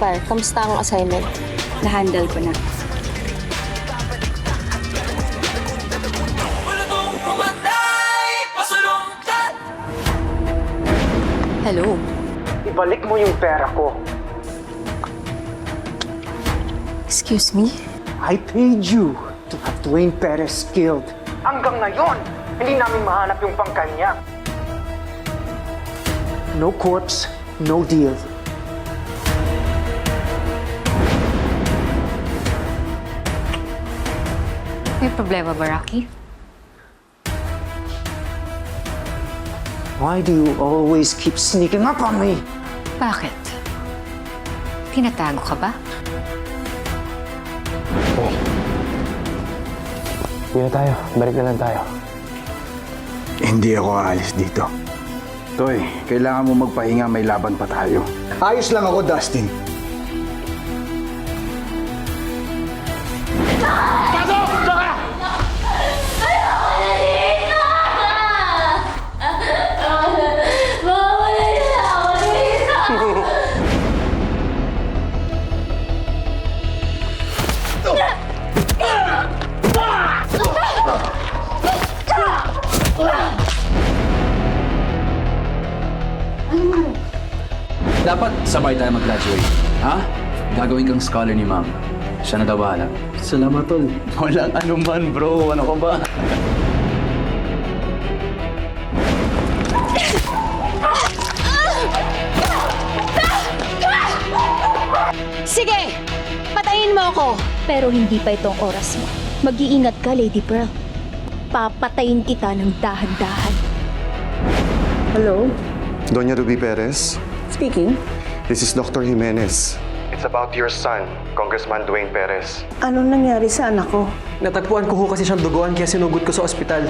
Sapphire, kamusta ang assignment? Na-handle ko na. Hello? Ibalik mo yung pera ko. Excuse me? I paid you to have Dwayne Perez killed. Hanggang ngayon, hindi namin mahanap yung pangkanya. No corpse, no deal. May problema ba, Rocky? Why do you always keep sneaking up on me? Bakit? Tinatago ka ba? Uwi na tayo. Balik na lang tayo. Hindi ako aalis dito. Toy, kailangan mo magpahinga, may laban pa tayo. Ayos lang ako, Dustin. Dapat sabay tayo mag-graduate. Ha? Gagawin kang scholar ni ma'am. Siya na daw bahala. Salamat, tol. Walang anuman, bro. Ano ka ba? Sige! Patayin mo ako! Pero hindi pa itong oras mo. Mag-iingat ka, Lady Pearl. Papatayin kita ng dahan-dahan. Doña Ruby Perez, Speaking. this is Dr. Jimenez. It's about your son, Congressman Dwayne Perez. Anong nangyari sa anak ko? Natagpuan ko ho kasi siyang duguan kaya sinugod ko sa ospital.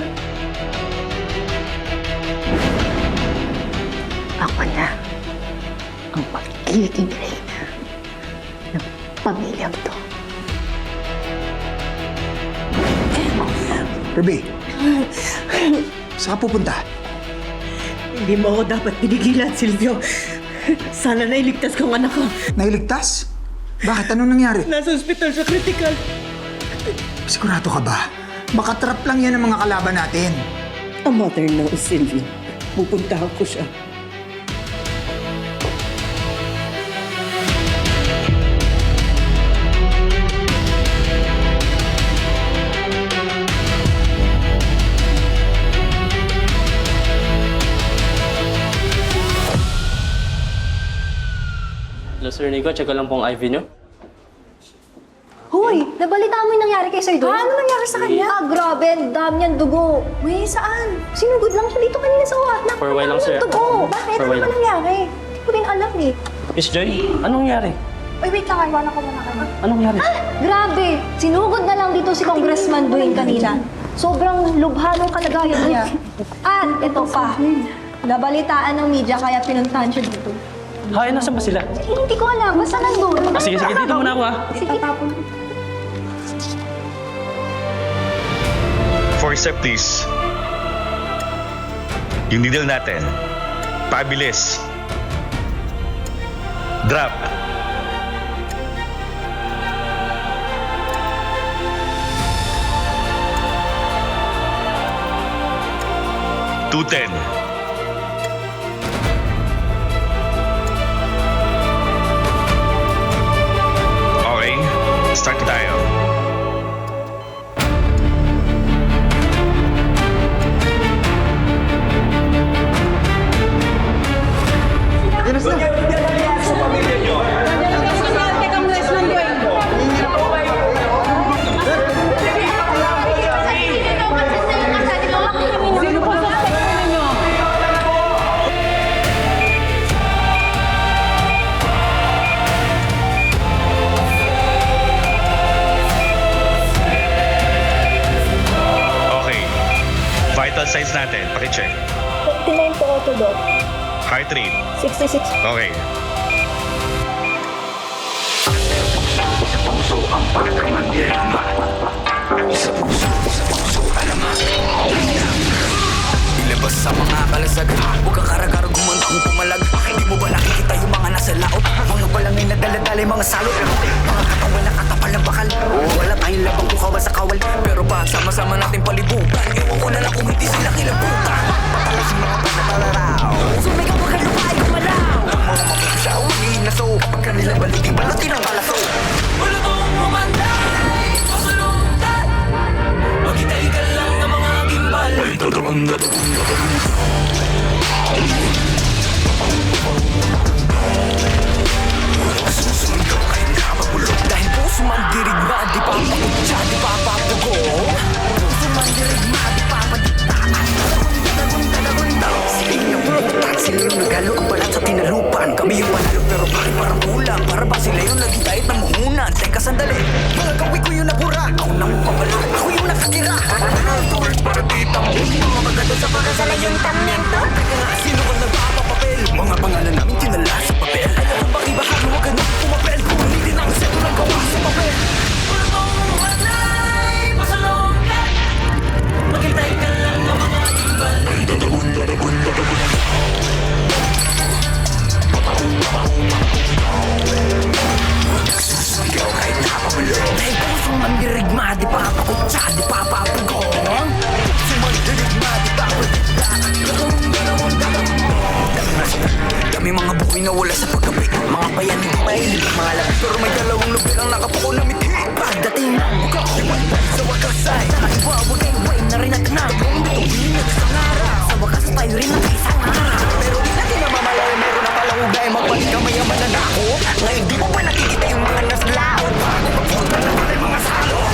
Ako na ang magiging reyna ng pamilyang to. Ruby, saan ka pupunta? Hindi mo ako dapat pinigilan, Silvio. Sana nailigtas ko ang anak ko. Nailigtas? Bakit? Anong nangyari? Nasa ospital sa critical. Sigurado ka ba? Baka trap lang yan ang mga kalaban natin. A mother knows, Silvio. Pupuntahan ko siya. Sir Nico. Check ko lang pong IV nyo. Hoy! Nabalita mo yung nangyari kay Sir Don? ano nangyari sa kanya? Ah, grabe. Ang dami niyang dugo. Uy, saan? Sinugod lang siya dito kanina sa uhat. For a while lang, sir. dugo. Bakit? For a Ano while lang. nangyari? Hindi ko din alam eh. Miss Joy, anong nangyari? Uy, wait lang. Iwanan ko muna kayo. Anong nangyari? Grabe! Sinugod na lang dito si Congressman Dwayne kanina. Sobrang lubha ng kalagayan niya. At ito pa, nabalitaan ng media kaya pinuntahan siya dito. Hay, nasa ba sila? Eh, hindi ko alam. Basta nandun. Ah, sige, sige. Dito muna ako, ha? Sige. Forceps, please. Yung needle natin. Pabilis. Drop. Two ten. Start na Mga balangay na daladala mga salot Mga katawan na katapal ng bakal Wala tayong labang kung kawal sa kawal Pero pag sama-sama natin palibutan Ewan ko na lang kung hindi sila kilabutan Patalas yung mga panatalaraw Sumigaw ka kayo pa ay kumalaw Ang mga mapagsaw, hihinaso Kapag kanila baliting balutin ang kalaso Wala tong umanday Pasalundan Maghintay ka lang ng mga gimbal Dahil puso man dirigma, di pa pakutsa, di pa papugo Puso man dirigma, di pa padiktaan Sila yung nabutan, sila yung nagalo ang balat sa tinalupan. Kami yung panalo pero bakit parang kulang Para ba sila yung naging kahit ng muhunan Teka sandali, mga gawi ko yung nabura. Ako nang mapapala, ako yung nakatira. Tulad para ditang Mga maganda sa pagkasala yung tamyento Teka nga, sino ka nagpapapapel? Mga pangalan namin tinala Nagsusuyaw kahit napapalong Dahil puso man dirigma, di pa pakutsa, di pa papagong Puso man dirigma, di pa pakutsa Dami mga buhay na wala sa pagkabi Mga bayan hindi mahilig mga labi Pero may dalawang lubi ang nakapuko na mithi. Pagdating ng buka Sa wakas ay Naiwawagay-way na rin at nabong isang araw Sa wakas tayo rin ang isang araw. Pero di natin namamalayan Meron na palang ugay Magbalik ka mayaman na nako Ngayon di mo pa nakikita yung mga naslao Bago papunta na pala mga salo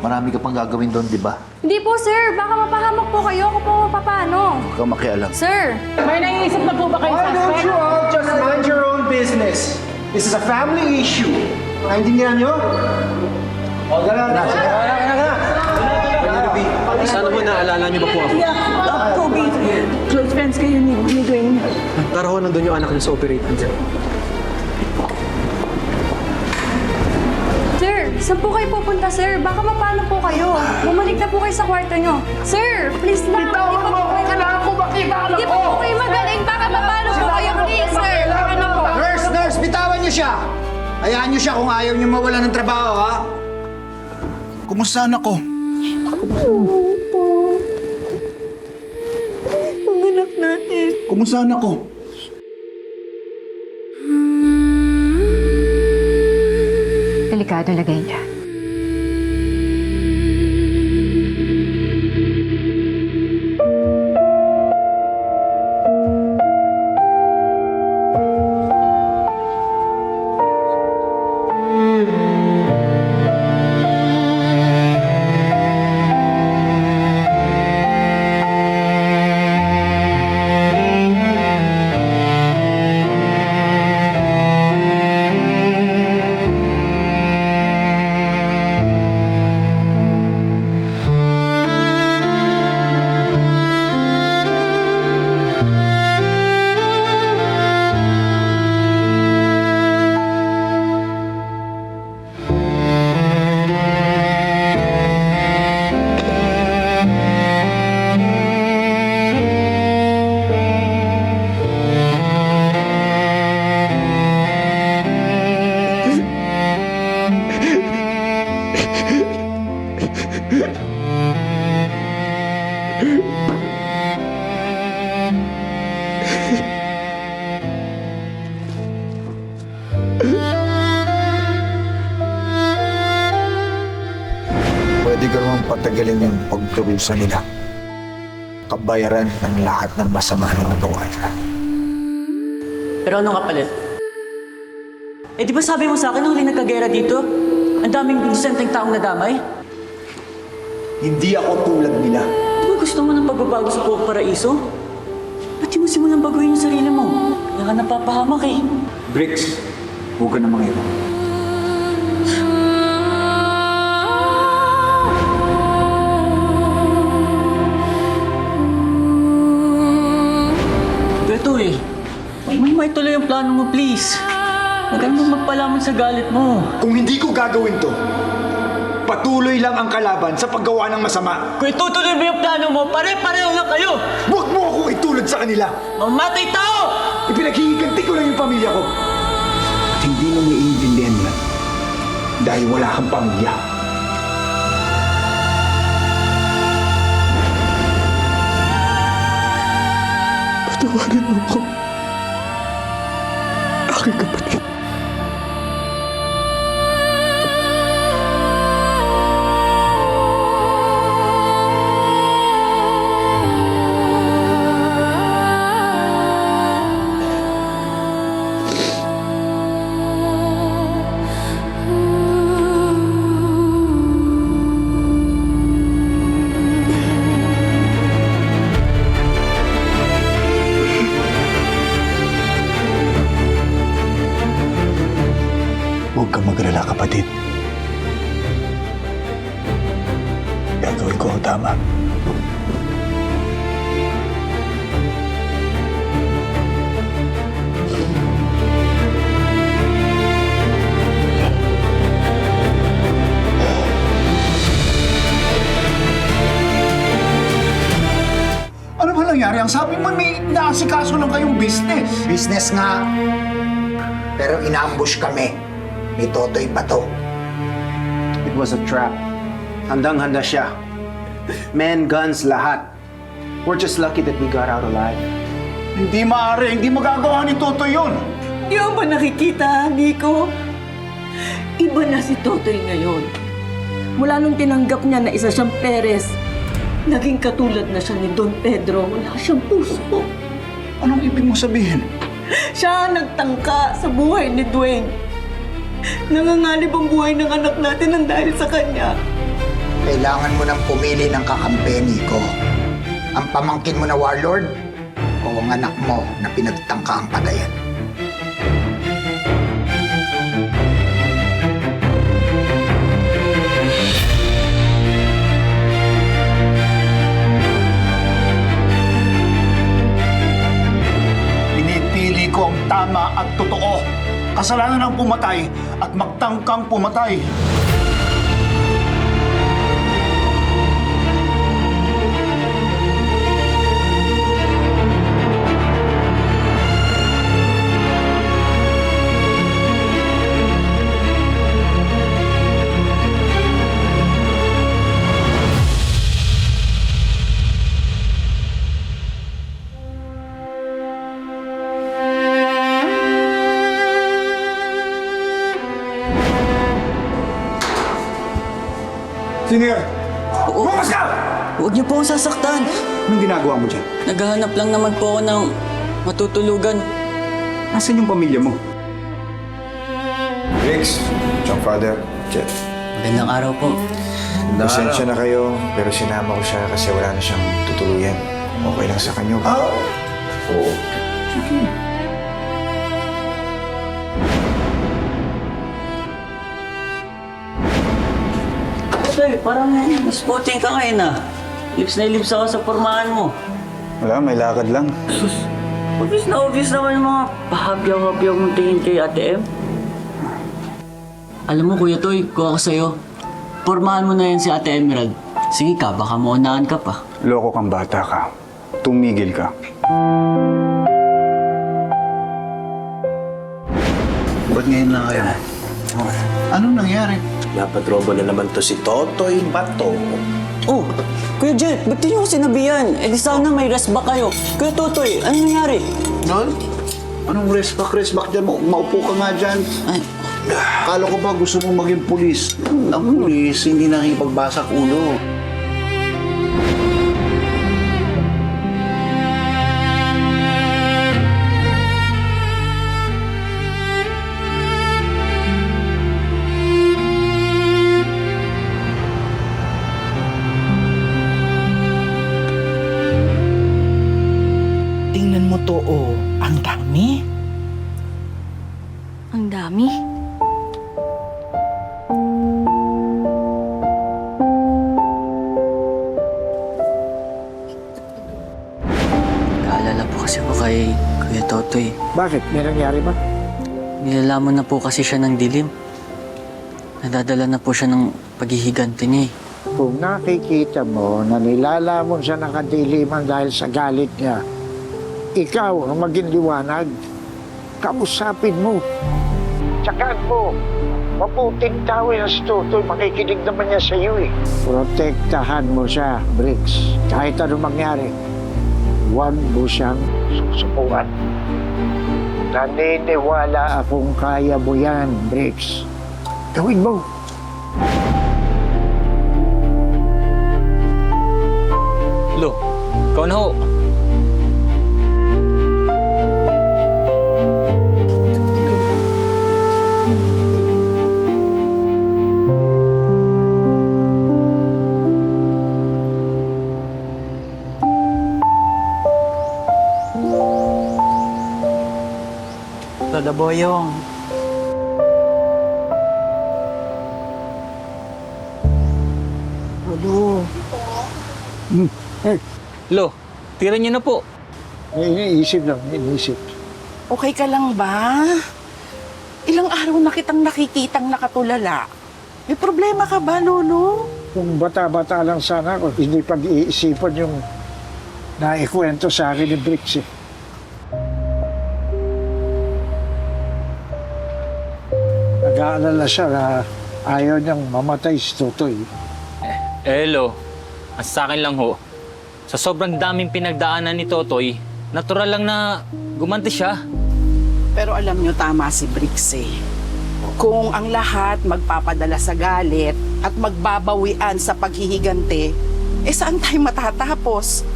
Marami ka pang gagawin doon, di ba? Hindi po, sir. Baka mapahamak po kayo. Ako po mapapano. Huwag kang makialam. Sir! May naiisip na po ba kayo Why don't you all just mind your own business? This is a family issue. Naintindihan nyo? O, gano'n na. Sana po naalala niyo ba po ako? Yeah, Kobe. Close friends kayo ni, ni Dwayne. Tara ho, nandun yung anak niyo sa operating saan po kayo pupunta, sir? Baka mapano po kayo. Bumalik na po kayo sa kwarto nyo. Sir, please lang. Bitawan mo ako. Kailangan ko makita Hindi pa po kayo magaling. Baka mapano po kayo. Please, sir. Ano po? Nurse, nurse, bitawan nyo siya! Hayaan nyo siya kung ayaw nyo mawala ng trabaho, ha? Kumusta anak ko? Ang anak natin. Kumusta anak ko? Delikado lagay niya. Pwede ka naman patagalin yung pagturusa nila. Kabayaran ng lahat ng masama na nagawa nila. Pero ano kapalit? Eh di ba sabi mo sa akin nung huli nagkagera dito? Ang daming inosenteng taong nadamay? Hindi ako tulad nila. Gusto mo ng pagbabago sa Puwag Paraiso? Ba't di mo simulang baguhin yung sarili mo? Kaya ka napapahamak eh. Bricks, huwag ka na mangiwan. Ito eh. May may tuloy ang plano mo, please. Huwag kang magpalaman sa galit mo. Kung hindi ko gagawin to, patuloy lang ang kalaban sa paggawa ng masama. Kung itutuloy mo yung plano mo, pare-pareho lang kayo! Huwag mo ako itulad sa kanila. Mamatay tao! Ipinaghihiganti ko lang yung pamilya ko. At hindi mo naiintindihan yan. Dahil wala kang pamilya. Patawarin mo ko. Business. Nga. Pero inaambush kami ni Totoy Bato. It was a trap. Handang-handa siya. Men, guns, lahat. We're just lucky that we got out alive. Hindi maaari, hindi magagawa ni Toto yun. Di mo ba nakikita, Nico? Iba na si Totoy ngayon. Mula nung tinanggap niya na isa siyang Perez, naging katulad na siya ni Don Pedro. Wala siyang puso. Anong ibig mo sabihin? Siya ang nagtangka sa buhay ni Dwayne. Nanganganib ang buhay ng anak natin ng dahil sa kanya. Kailangan mo nang pumili ng kakampi, Nico. Ang pamangkin mo na warlord o ang anak mo na pinagtangka ang patayan. Kasalanan ng pumatay at magtangkang pumatay. Huwag niyo po akong sasaktan. Anong ginagawa mo dyan? Naghahanap lang naman po ako ng matutulugan. Nasaan yung pamilya mo? Rex, Chong Father, Jet. Magandang araw po. Pasensya na kayo, pero sinama ko siya kasi wala na siyang tutuluyan. Okay lang sa kanya. ba? Oo. Toy, parang sporting ka ngayon ah. Lips na lips ako sa pormahan mo. Wala, may lakad lang. Obvious na obvious naman yung mga pahabyaw-habyaw mong tingin kay Ate M. Alam mo, Kuya Toy, kung ako sa'yo, pormahan mo na yan si Ate Emerald. Sige ka, baka maunahan ka pa. Loko kang bata ka. Tumigil ka. Ba't ngayon lang kayo? Anong nangyari? Napatrobo na naman to si Totoy Bato. Oh, Kuya Jet, ba't di niyo ko sinabihan? Eh di sana may rest back kayo. Kuya Totoy, ano nangyari? Nol? Anong rest back, rest back dyan? Ma- Maupo ka nga dyan. Ay, Kala ko ba gusto mo maging pulis? Ang pulis, hindi nakipagbasak ulo. Totoo, ang dami. Ang dami. Naalala po kasi ako kay Kuya Totoy. Bakit? May nangyari ba? Nilalaman na po kasi siya ng dilim. Nadadala na po siya ng paghihigante niya eh. Kung nakikita mo na nilalamon siya ng kadiliman dahil sa galit niya, ikaw ang maging liwanag. Kausapin mo. Tsakaan mo. Mabuting tao yan si Tutoy. Makikinig naman niya sa iyo eh. Protektahan mo siya, Briggs. Kahit ano mangyari, huwag mo siyang susukuan. Naniniwala akong kaya mo yan, Briggs. Gawin mo. Lo, ikaw na ho. Lola Boyong. Ano? Lo, tira niyo na po. Iniisip lang, iniisip. Okay ka lang ba? Ilang araw na kitang nakikitang nakatulala. May problema ka ba, Lolo? Kung bata-bata lang sana ako, hindi pag-iisipan yung naikwento sa akin ni Briggs eh. Nag-aalala siya na ayaw niyang mamatay si Tutoy. Eh, Lo, ang sa akin lang ho, sa sobrang daming pinagdaanan ni Totoy, natural lang na gumanti siya. Pero alam nyo, tama si Briggs eh. Kung ang lahat magpapadala sa galit at magbabawian sa paghihigante, eh saan tayo matatapos?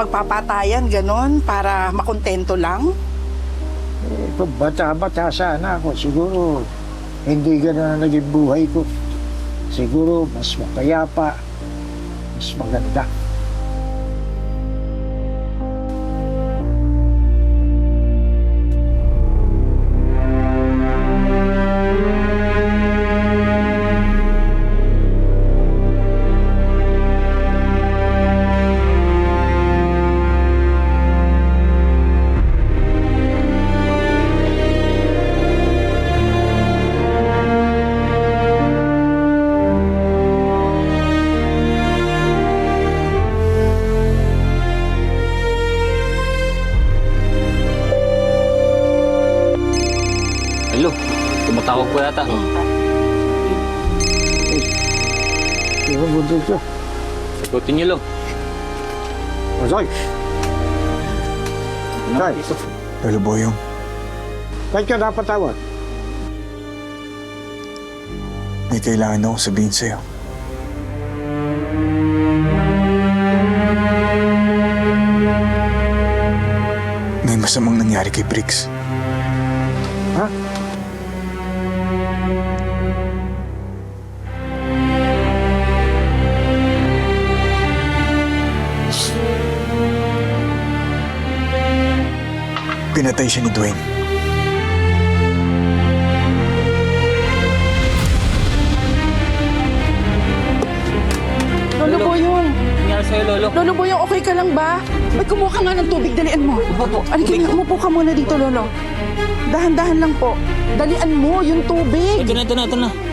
Magpapatayan ganon para makontento lang? Eh, kung bata-bata sana ako, siguro hindi ganun ang naging buhay ko. Siguro mas mapayapa, mas maganda. Lolo Boyong, Ba't ka napatawag? may kailangan akong sabihin sa'yo. May masamang nangyari kay Briggs. Pinatay siya ni Dwayne. Lolo Boyong! Nangyari sa'yo, Lolo. Lolo Boyong, okay ka lang ba? May kumuha ka nga ng tubig, dalian mo. Alika nga, umupo ka muna dito, Lolo. Dahan-dahan lang po. Dalian mo yung tubig. Ito na, ito na, ito na.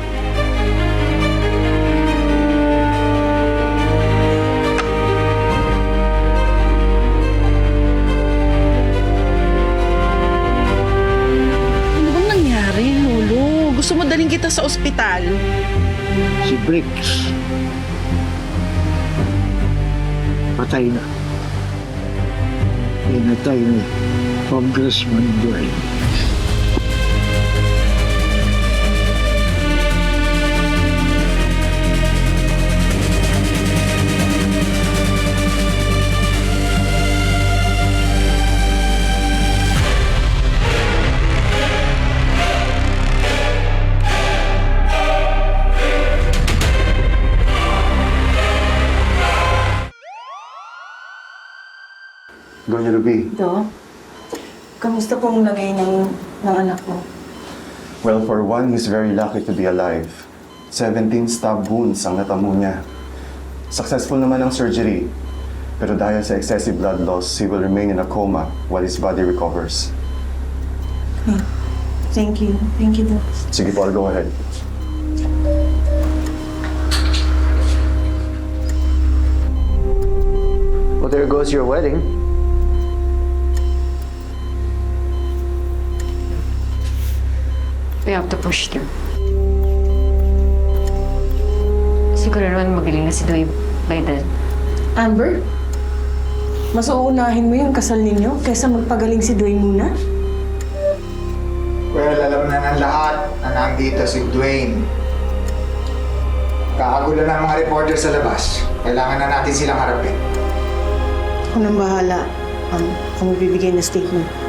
Ospital? Si Briggs. Patay na. Pinatay ni Congressman Dwayne. Ruby, Do? Kamusta pong lagay ng, ng anak mo? Well, for one, he's very lucky to be alive. 17 stab wounds ang natamo niya. Successful naman ang surgery. Pero dahil sa excessive blood loss, he will remain in a coma while his body recovers. Thank you. Thank you, Doc. Sige po, I'll go ahead. Well, there goes your wedding. We have to push through. Siguro naman magaling na si Doi by then. Amber? Mas uunahin mo yung kasal ninyo kaysa magpagaling si Dwayne muna? Well, alam na ng lahat na nandito si Dwayne. Kakagulo na ang mga reporter sa labas. Kailangan na natin silang harapin. Ako nang bahala. Um, ako magbibigay na statement.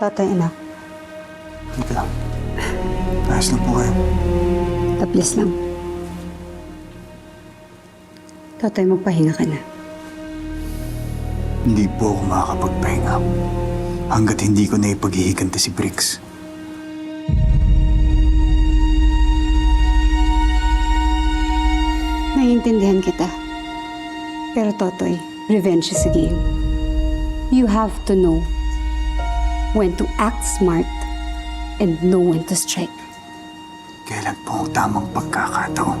Tatay, anak. Dito lang. Ayos lang po kayo. Taplis lang. Tatay, magpahinga ka na. Hindi po ako makakapagpahinga. Hanggat hindi ko na ipaghihigante si Briggs. Naiintindihan kita. Pero Totoy, revenge is a game. You have to know when to act smart and know when to strike. Kailan po ang tamang pagkakataon?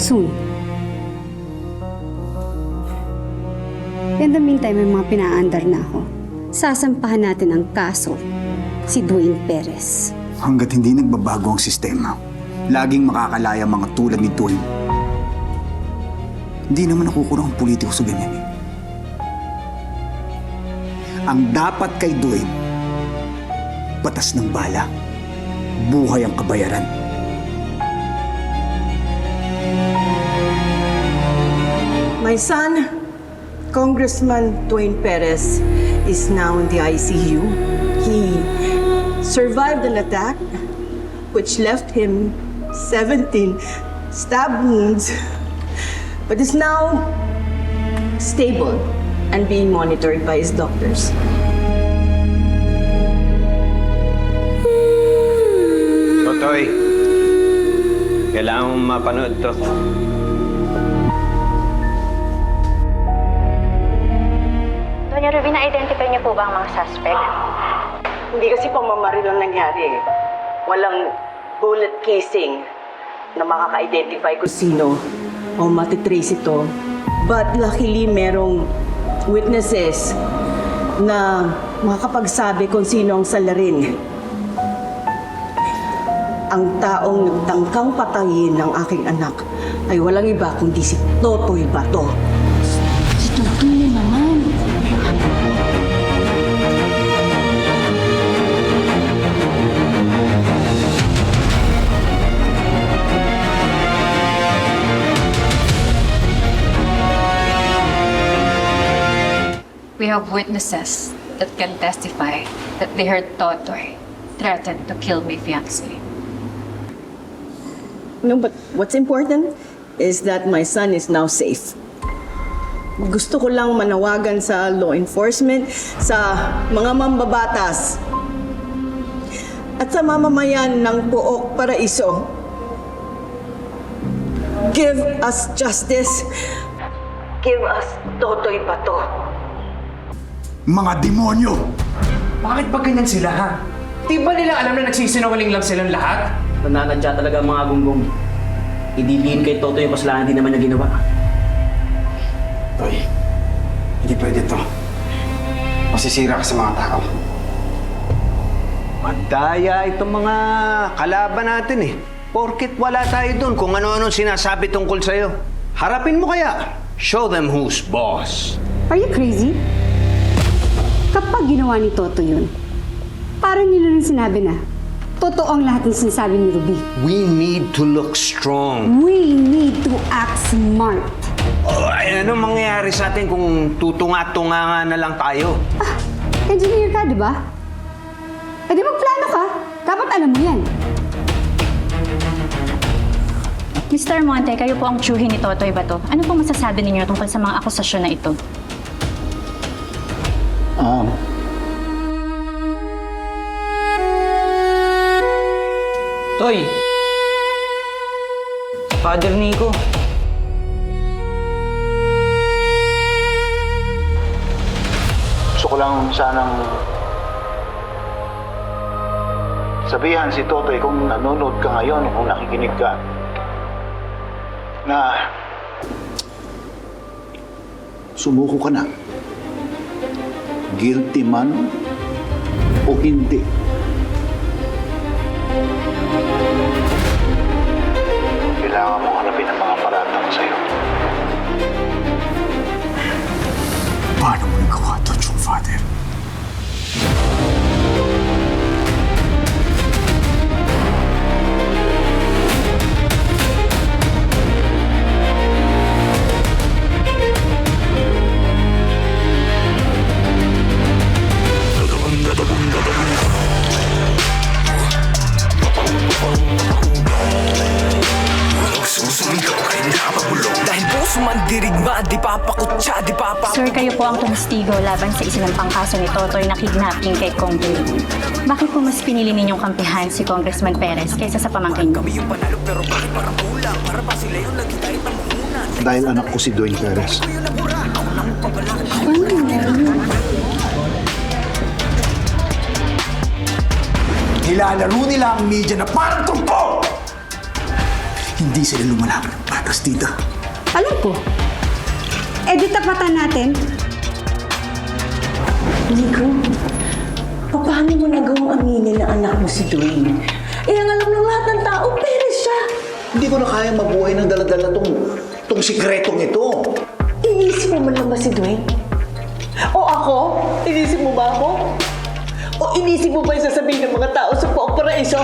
Soon. In the meantime, may mga pinaandar na ako. Sasampahan natin ang kaso, si Dwayne Perez. Hanggat hindi nagbabago ang sistema, laging makakalaya mga tulad ni Dwayne. Hindi naman nakukulong ang politiko sa ganyan eh. Ang dapat kay Dwayne, batas ng bala. Buhay ang kabayaran. My son, Congressman Dwayne Perez, is now in the ICU. He survived an attack which left him 17 stab wounds, but is now stable and being monitored by his doctors. Mong mapanood to. Doña Ruby, na-identify niyo po ba ang mga suspect? Hindi kasi pamamaril ang nangyari eh. Walang bullet casing na makaka-identify kung sino o matitrace ito. But luckily, merong witnesses na makakapagsabi kung sino ang salarin. Ang taong nagtangkang patayin ng aking anak ay walang iba kundi si Totoy Bato. Si Totoy naman. We have witnesses that can testify that they heard Totoy threaten to kill my fiancé. No, but what's important is that my son is now safe. Gusto ko lang manawagan sa law enforcement, sa mga mambabatas, at sa mamamayan ng Buok Paraiso. Give us justice. Give us Totoy Bato. Mga demonyo! Bakit ba ganyan sila, ha? Di ba nila alam na nagsisinungaling lang silang lahat? Nananadya talaga ang mga gunggong. Idiliin kay Toto yung kasalanan di naman niya ginawa. Toy, hindi pwede to. Masisira ka sa mga tao. Madaya itong mga kalaban natin eh. Porkit wala tayo dun kung ano-ano sinasabi tungkol sa'yo. Harapin mo kaya. Show them who's boss. Are you crazy? Kapag ginawa ni Toto yun, parang nila rin sinabi na, totoo ang lahat ng sinasabi ni Ruby. We need to look strong. We need to act smart. Oh, ay, ano mangyayari sa atin kung tutunga-tunga na lang tayo? Engineer ka, di ba? Eh di magplano ka. Dapat alam mo yan. Mr. Monte, kayo po ang tsuhin ni Totoy Bato. Ano po masasabi ninyo tungkol sa mga akusasyon na ito? Um, Toy! Father Nico. gusto ko lang sanang sabihan si Totoy kung nanonood ka ngayon, kung nakikinig ka, na sumuko ka na. Guilty man o hindi. Kaso ni Totoy na kidnapping kay Congress. Bakit po mas pinili ninyong kampihan si Congressman Perez kaysa sa pamangkin ko? Dahil anak ko si Dwayne Perez. Nilalaro nila ang media na parang trumpo! Hindi sila lumalaban ng patas dito. Alam ko. Eh di tapatan natin. Nico, paano mo nagawang aminin na anak mo si Dwayne? Eh, ang alam ng lahat ng tao, Perez siya. Hindi ko na kaya mabuhay ng daladala tong, tong sikretong ito. Inisip mo man lang ba si Dwayne? O ako? Inisip mo ba ako? O inisip mo ba yung sasabihin ng mga tao sa buong paraiso?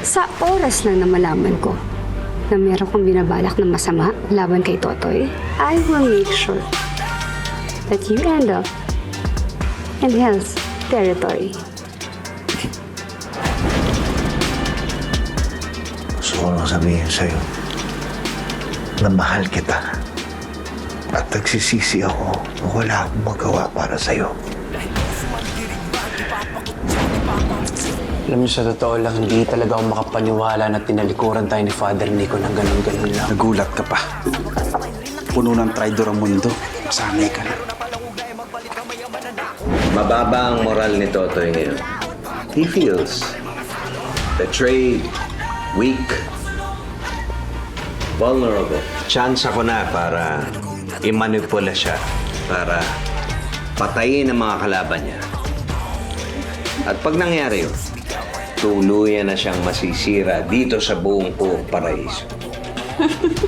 Sa oras na na malaman ko na meron kong binabalak na masama laban kay Totoy, I will make sure that you end up in hell's territory. Gusto ko lang sabihin sa'yo na mahal kita. At nagsisisi ako na wala akong magawa para sa'yo. Alam niyo, sa totoo lang, hindi talaga ako makapaniwala na tinalikuran tayo ni Father Nico ng ganun-ganun lang. Nagulat ka pa. Puno ng traidor ang mundo. Masanay ka na. Mababa ang moral ni Totoy ngayon. He feels betrayed, weak, vulnerable. Chance ako na para imanipula siya para patayin ang mga kalaban niya. At pag nangyari yun, tuluyan na siyang masisira dito sa buong buong paraiso.